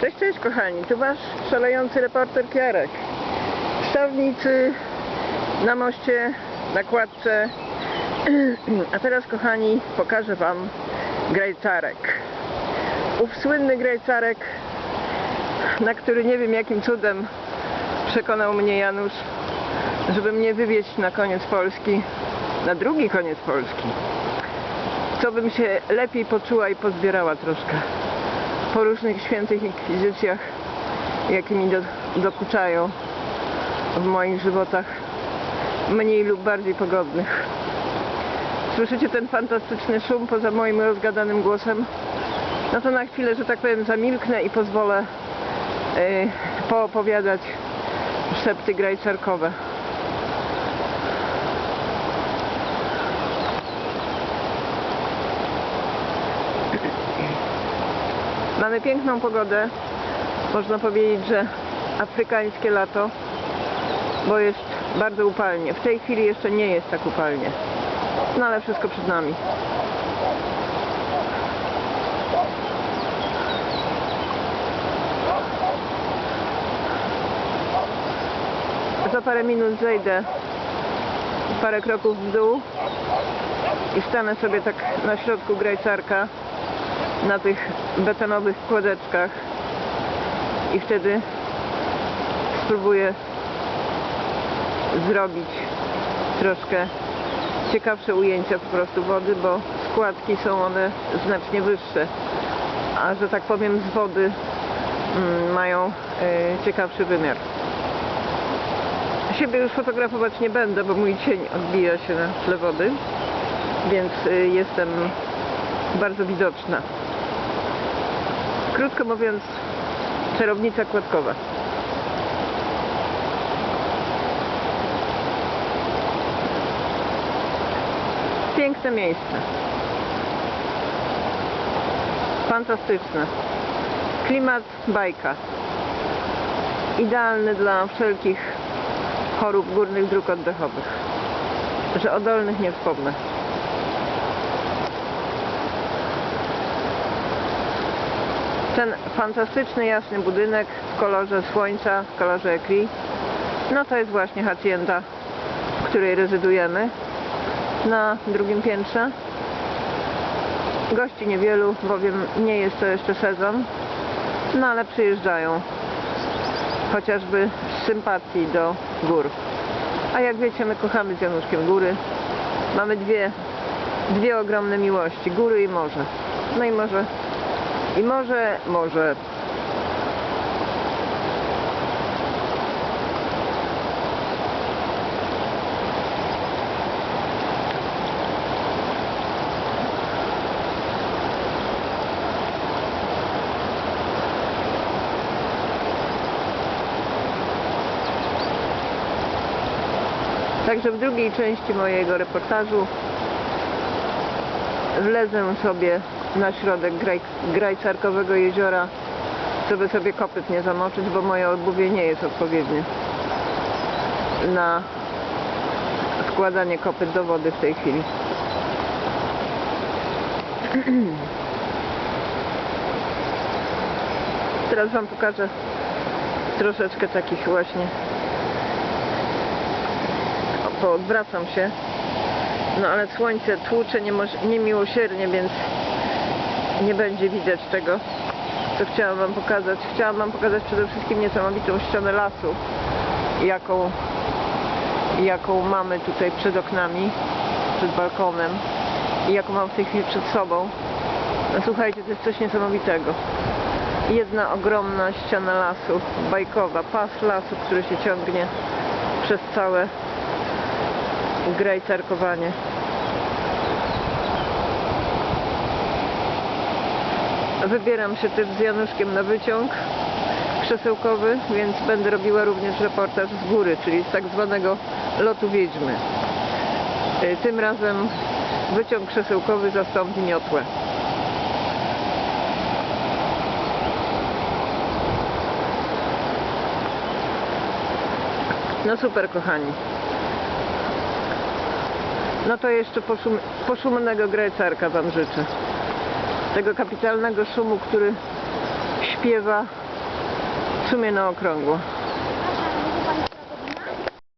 Cześć, cześć kochani, tu wasz szalejący reporter Kiarek. W Stawnicy, na moście, na kładce. A teraz kochani, pokażę wam grajcarek. Ów słynny grajcarek, na który nie wiem jakim cudem przekonał mnie Janusz, żeby mnie wywieźć na koniec Polski, na drugi koniec Polski. Co bym się lepiej poczuła i pozbierała troszkę po różnych świętych inkwizycjach, jakie mi do, dokuczają w moich żywotach, mniej lub bardziej pogodnych. Słyszycie ten fantastyczny szum poza moim rozgadanym głosem? No to na chwilę, że tak powiem, zamilknę i pozwolę yy, poopowiadać szepty grajcarkowe. Mamy piękną pogodę. Można powiedzieć, że afrykańskie lato, bo jest bardzo upalnie. W tej chwili jeszcze nie jest tak upalnie. No ale wszystko przed nami. Za parę minut zejdę parę kroków w dół i stanę sobie tak na środku grajcarka na tych betonowych kładeczkach i wtedy spróbuję zrobić troszkę ciekawsze ujęcia po prostu wody, bo składki są one znacznie wyższe, a że tak powiem z wody mm, mają e, ciekawszy wymiar. Siebie już fotografować nie będę, bo mój cień odbija się na tle wody, więc e, jestem bardzo widoczna. Krótko mówiąc, czarownica kładkowa. Piękne miejsce. Fantastyczne. Klimat bajka. Idealny dla wszelkich chorób górnych dróg oddechowych. Że o dolnych nie wspomnę. Ten fantastyczny jasny budynek w kolorze słońca, w kolorze ekri, no to jest właśnie hacienda, w której rezydujemy na drugim piętrze. Gości niewielu, bowiem nie jest to jeszcze sezon, no ale przyjeżdżają chociażby z sympatii do gór. A jak wiecie, my kochamy z Januszkiem góry. Mamy dwie, dwie ogromne miłości, góry i morze. No i może i może, może. Także w drugiej części mojego reportażu wlezę sobie na środek graj, grajcarkowego jeziora, żeby sobie kopyt nie zamoczyć, bo moje obuwie nie jest odpowiednie na wkładanie kopyt do wody w tej chwili. Teraz Wam pokażę troszeczkę takich właśnie poodwracam się no ale słońce tłucze niemiłosiernie, więc nie będzie widać tego, co chciałam Wam pokazać. Chciałam Wam pokazać przede wszystkim niesamowitą ścianę lasu, jaką, jaką mamy tutaj przed oknami, przed balkonem i jaką mam w tej chwili przed sobą. No, słuchajcie, to jest coś niesamowitego. Jedna ogromna ściana lasu, bajkowa, pas lasu, który się ciągnie przez całe grajcarkowanie. Wybieram się też z Januszkiem na wyciąg krzesełkowy, więc będę robiła również reportaż z góry, czyli z tak zwanego lotu wiedźmy. Y, Tym razem wyciąg krzesełkowy zastąpi miotłę. No super kochani. No to jeszcze poszum, poszumnego grajcarka Wam życzę. Tego kapitalnego szumu, który śpiewa W sumie na okrągło.